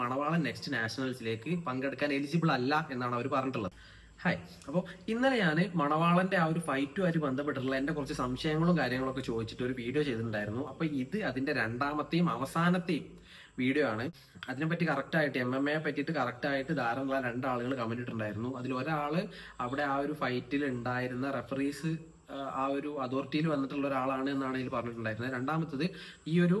മണവാളൻ next നാഷണൽസിലേക്ക് പങ്കെടുക്കാൻ eligible അല്ല എന്നാണ് അവർ പറഞ്ഞിട്ടുള്ളത്. ഹായ് അപ്പോൾ ഇന്നലെ ഞാൻ മണവാളന്റെ ആ ഒരു ഫൈറ്റുമായിട്ട് ബന്ധപ്പെട്ടിട്ടുള്ള എന്റെ കുറച്ച് സംശയങ്ങളും കാര്യങ്ങളൊക്കെ ചോദിച്ചിട്ട് ഒരു വീഡിയോ ചെയ്തിട്ടുണ്ടായിരുന്നു. അപ്പോൾ ഇത് അതിന്റെ രണ്ടാമത്തെയും അവസാനത്തെയും വീഡിയോ ആണ്. അതിനെപ്പറ്റി കറക്റ്റായിട്ട് എം എം എയെ പറ്റിയിട്ട് കറക്റ്റായിട്ട് ധാരാളം രണ്ടാളുകൾ കമന്റ് ഇട്ടിട്ടുണ്ടായിരുന്നു. അതിൽ ഒരാൾ അവിടെ ആ ഒരു ഫൈറ്റിൽ ഉണ്ടായിരുന്ന റെഫറീസ് ആ ഒരു അതോറിറ്റിയിൽ വന്നിട്ടുള്ള ഒരാളാണ് എന്നാണ് ഇതിൽ പറഞ്ഞിട്ടുണ്ടായിരുന്നത്. രണ്ടാമത്തത് ഈ ഒരു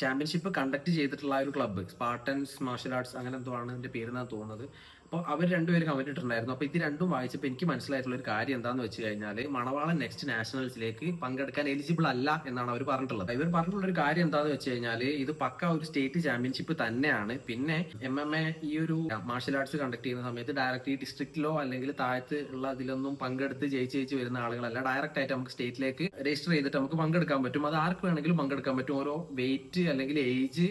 ചാമ്പ്യൻഷിപ്പ് കണ്ടക്ട് ചെയ്തിട്ടുള്ള ഒരു ക്ലബ്ബ് സ്പാർട്ടൻസ് മാർഷൽ ആർട്സ് അങ്ങനെ എന്തോ ആണ് ഇതിന്റെ പേര് എന്നാണ് തോന്നുന്നത്. അപ്പോൾ അവർ രണ്ടുപേരും കമന്റ് ഇട്ടിട്ടുണ്ടായിരുന്നു. അപ്പോൾ ഇത് രണ്ടും വായിച്ചപ്പോൾ എനിക്ക് മനസ്സിലായിട്ടുള്ള ഒരു കാര്യം എന്താണെന്ന് വെച്ച് കഴിഞ്ഞാൽ മണവാളൻ നെക്സ്റ്റ് നാഷണൽസിലേക്ക് പങ്കെടുക്കാൻ എലിജിബിൾ അല്ല എന്നാണ് അവർ പറഞ്ഞിട്ടുള്ളത്. ഇവർ പറഞ്ഞിട്ടുള്ള ഒരു കാര്യം എന്താണെന്ന് വെച്ച് കഴിഞ്ഞാൽ ഇത് പക്ക ഒരു സ്റ്റേറ്റ് ചാമ്പ്യൻഷിപ്പ് തന്നെയാണ്. പിന്നെ എം എം എ ഈ ഒരു മാർഷൽ ആർട്സ് കണ്ടക്ട് ചെയ്യുന്ന സമയത്ത് ഡയറക്റ്റ് ഈ ഡിസ്ട്രിക്റ്റിലോ അല്ലെങ്കിൽ താഴത്ത് ഉള്ള അതിലൊന്നും പങ്കെടുത്ത് ജയിച്ച് ജയിച്ച് വരുന്ന ആളുകളല്ല. ഡയറക്റ്റ് ആയിട്ട് നമുക്ക് സ്റ്റേറ്റിലേക്ക് രജിസ്റ്റർ ചെയ്തിട്ട് നമുക്ക് പങ്കെടുക്കാൻ പറ്റും. അത് ആർക്ക് വേണമെങ്കിലും പങ്കെടുക്കാൻ പറ്റും. ഓരോ വെയിറ്റ് അല്ലെങ്കിൽ ഏജ്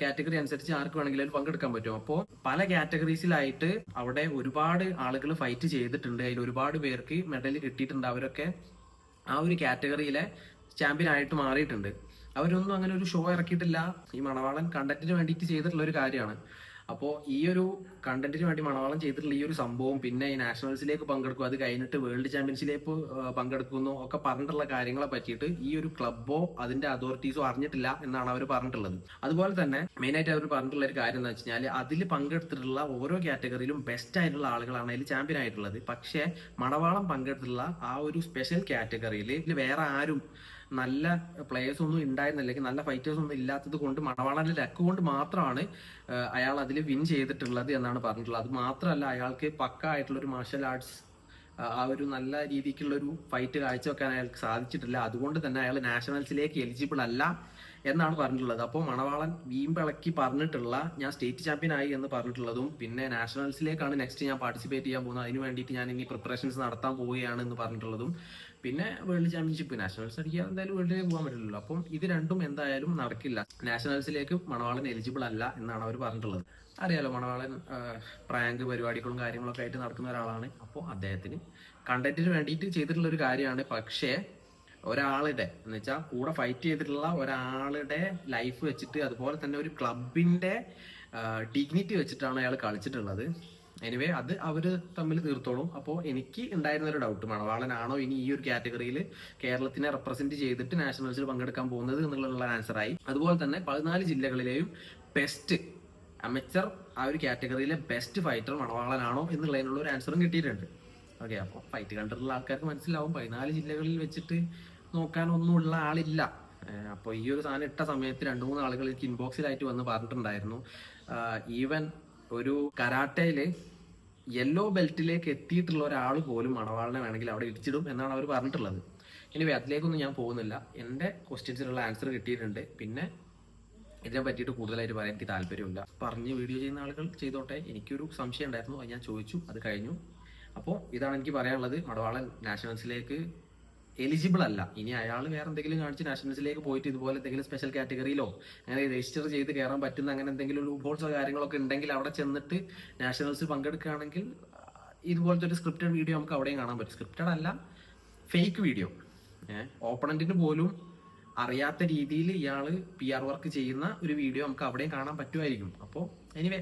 കാറ്റഗറി അനുസരിച്ച് ആർക്ക് വേണമെങ്കിലും അതിൽ പങ്കെടുക്കാൻ പറ്റും. അപ്പോൾ പല കാറ്റഗറീസിലായിട്ട് അവിടെ ഒരുപാട് ആളുകൾ ഫൈറ്റ് ചെയ്തിട്ടുണ്ട്. അതിൽ ഒരുപാട് പേർക്ക് മെഡൽ കിട്ടിയിട്ടുണ്ട്. അവരൊക്കെ ആ ഒരു കാറ്റഗറിയിലെ ചാമ്പ്യൻ ആയിട്ട് മാറിയിട്ടുണ്ട്. അവരൊന്നും അങ്ങനെ ഒരു ഷോ ഇറക്കിയിട്ടില്ല. ഈ മണവാളൻ കണ്ടന്റിന് വേണ്ടിയിട്ട് ചെയ്തിട്ടുള്ള ഒരു കാര്യമാണ്. അപ്പോൾ ഈ ഒരു കണ്ടന്റിന് വേണ്ടി മണവാളം ചെയ്തിട്ടുള്ള ഈ ഒരു സംഭവം പിന്നെ ഈ നാഷണൽസിലേക്ക് പങ്കെടുക്കും. അത് കഴിഞ്ഞിട്ട് വേൾഡ് ചാമ്പ്യൻസിലേക്ക് പങ്കെടുക്കുന്നു ഒക്കെ പറഞ്ഞിട്ടുള്ള കാര്യങ്ങളെ പറ്റിയിട്ട് ഈ ഒരു ക്ലബ്ബോ അതിന്റെ അതോറിറ്റീസോ അറിഞ്ഞിട്ടില്ല എന്നാണ് അവർ പറഞ്ഞിട്ടുള്ളത്. അതുപോലെ തന്നെ മെയിൻ ആയിട്ട് അവർ പറഞ്ഞിട്ടുള്ള ഒരു കാര്യം എന്ന് വെച്ച് കഴിഞ്ഞാൽ അതിൽ പങ്കെടുത്തിട്ടുള്ള ഓരോ കാറ്റഗറിയിലും ബെസ്റ്റ് ആയിട്ടുള്ള ആളുകളാണ് അതിൽ ചാമ്പ്യൻ ആയിട്ടുള്ളത്. പക്ഷേ മണവാളം പങ്കെടുത്തിട്ടുള്ള ആ ഒരു സ്പെഷ്യൽ കാറ്റഗറിയിൽ വേറെ ആരും നല്ല പ്ലേയേഴ്സ് ഒന്നും ഉണ്ടായിരുന്നില്ല അല്ലെങ്കിൽ നല്ല ഫൈറ്റേഴ്സ് ഒന്നും ഇല്ലാത്തത് കൊണ്ട് മണവാളന്റെ ലക്ക് കൊണ്ട് മാത്രമാണ് അയാൾ അതിൽ വിൻ ചെയ്തിട്ടുള്ളത് എന്നാണ് പറഞ്ഞിട്ടുള്ളത്. അത് മാത്രമല്ല അയാൾക്ക് പക്ക ആയിട്ടുള്ള ഒരു മാർഷൽ ആർട്സ് ആ ഒരു നല്ല രീതിക്കുള്ള ഒരു ഫൈറ്റ് കാഴ്ചവെക്കാൻ അയാൾക്ക് സാധിച്ചിട്ടില്ല. അതുകൊണ്ട് തന്നെ അയാൾ നാഷണൽസിലേക്ക് എലിജിബിൾ അല്ല എന്നാണ് പറഞ്ഞിട്ടുള്ളത്. അപ്പോൾ മണവാളൻ വീമ്പിളക്കി പറഞ്ഞിട്ടുള്ള ഞാൻ സ്റ്റേറ്റ് ചാമ്പ്യൻ ആയി എന്ന് പറഞ്ഞിട്ടുള്ളതും പിന്നെ നാഷണൽസിലേക്കാണ് നെക്സ്റ്റ് ഞാൻ പാർട്ടിസിപ്പേറ്റ് ചെയ്യാൻ പോകുന്നത്. അതിന് വേണ്ടിയിട്ട് ഞാൻ ഇനി പ്രിപ്പറേഷൻസ് നടത്താൻ പോവുകയാണ് എന്ന് പറഞ്ഞിട്ടുള്ളതും പിന്നെ വേൾഡ് ചാമ്പ്യൻഷിപ്പ് നാഷണൽസ് അടിക്കാൻ എന്തായാലും വേൾഡിലേക്ക് പോകാൻ പറ്റില്ലല്ലോ. അപ്പം ഇത് രണ്ടും എന്തായാലും നടക്കില്ല. നാഷണൽസിലേക്ക് മണവാളൻ എലിജിബിൾ അല്ല എന്നാണ് അവർ പറഞ്ഞിട്ടുള്ളത്. അറിയാലോ മണവാളൻ പ്രാങ്ക് പരിപാടികളും കാര്യങ്ങളൊക്കെ ആയിട്ട് നടക്കുന്ന ഒരാളാണ്. അപ്പോൾ അദ്ദേഹത്തിന് കണ്ടന്റിന് വേണ്ടിയിട്ട് ചെയ്തിട്ടുള്ള ഒരു കാര്യമാണ്. പക്ഷേ ഒരാളുടെ എന്ന് വെച്ചാൽ കൂടെ ഫൈറ്റ് ചെയ്തിട്ടുള്ള ഒരാളുടെ ലൈഫ് വെച്ചിട്ട് അതുപോലെ തന്നെ ഒരു ക്ലബിന്റെ ഡിഗ്നിറ്റി വെച്ചിട്ടാണ് അയാൾ കളിച്ചിട്ടുള്ളത്. എനിവേ അത് അവർ തമ്മിൽ തീർത്തോളും. അപ്പോൾ എനിക്ക് ഉണ്ടായിരുന്ന ഒരു ഡൗട്ട് മണവാളനാണോ ഇനി ഈ ഒരു കാറ്റഗറിയിൽ കേരളത്തിനെ റെപ്രസെന്റ് ചെയ്തിട്ട് നാഷണൽസിൽ പങ്കെടുക്കാൻ പോകുന്നത് എന്നുള്ള ആൻസറായി അതുപോലെ തന്നെ പതിനാല് ജില്ലകളിലെയും ബെസ്റ്റ് അമച്ചർ ആ ഒരു കാറ്റഗറിയിലെ ബെസ്റ്റ് ഫൈറ്റർ മണവാളനാണോ എന്നുള്ളതിനുള്ള ഒരു ആൻസറും കിട്ടിയിട്ടുണ്ട്. ഓക്കെ അപ്പോൾ ഫൈറ്റ് കണ്ടിട്ടുള്ള ആൾക്കാർക്ക് മനസ്സിലാവും. പതിനാല് ജില്ലകളിൽ വെച്ചിട്ട് നോക്കാനൊന്നുമുള്ള ആളില്ല. അപ്പോൾ ഈ ഒരു സാധനം ഇട്ട സമയത്ത് രണ്ട് മൂന്ന് ആളുകൾ എനിക്ക് ഇൻബോക്സിലായിട്ട് വന്ന് പറഞ്ഞിട്ടുണ്ടായിരുന്നു. ഈവൻ ഒരു കരാട്ടയിൽ യെല്ലോ ബെൽറ്റിലേക്ക് എത്തിയിട്ടുള്ള ഒരാൾ പോലും മണവാളിനെ വേണമെങ്കിൽ അവിടെ ഇടിച്ചിടും എന്നാണ് അവർ പറഞ്ഞിട്ടുള്ളത്. ഇനി അതിലേക്കൊന്നും ഞാൻ പോകുന്നില്ല. എന്റെ ക്വസ്റ്റ്യൻസിനുള്ള ആൻസർ കിട്ടിയിട്ടുണ്ട്. പിന്നെ ഇതിനെ പറ്റിയിട്ട് കൂടുതലായിട്ട് പറയാൻ എനിക്ക് താല്പര്യമില്ല. പറഞ്ഞ് വീഡിയോ ചെയ്യുന്ന ആളുകൾ ചെയ്തോട്ടെ. എനിക്കൊരു സംശയം ഉണ്ടായിരുന്നു. അത് ഞാൻ ചോദിച്ചു. അത് കഴിഞ്ഞു. അപ്പോൾ ഇതാണ് എനിക്ക് പറയാനുള്ളത്. മടവാളൻ നാഷണൽസിലേക്ക് എലിജിബിൾ അല്ല. ഇനി അയാൾ വേറെ എന്തെങ്കിലും കാണിച്ച് നാഷണൽസിലേക്ക് പോയിട്ട് ഇതുപോലെ എന്തെങ്കിലും സ്പെഷ്യൽ കാറ്റഗറിയിലോ അങ്ങനെ രജിസ്റ്റർ ചെയ്ത് കയറാൻ പറ്റുന്ന അങ്ങനെ എന്തെങ്കിലും ലൂപ്പോൾസോ കാര്യങ്ങളൊക്കെ ഉണ്ടെങ്കിൽ അവിടെ ചെന്നിട്ട് നാഷണൽസ് പങ്കെടുക്കുകയാണെങ്കിൽ ഇതുപോലത്തെ ഒരു സ്ക്രിപ്റ്റഡ് വീഡിയോ നമുക്ക് അവിടെയും കാണാൻ പറ്റും. സ്ക്രിപ്റ്റഡ് അല്ല ഫേക്ക് വീഡിയോ ഓപ്പണന്റിന് പോലും അറിയാത്ത രീതിയിൽ ഇയാൾ പി ആർ വർക്ക് ചെയ്യുന്ന ഒരു വീഡിയോ നമുക്ക് അവിടെയും കാണാൻ പറ്റുമായിരിക്കും. അപ്പോൾ എനിവേ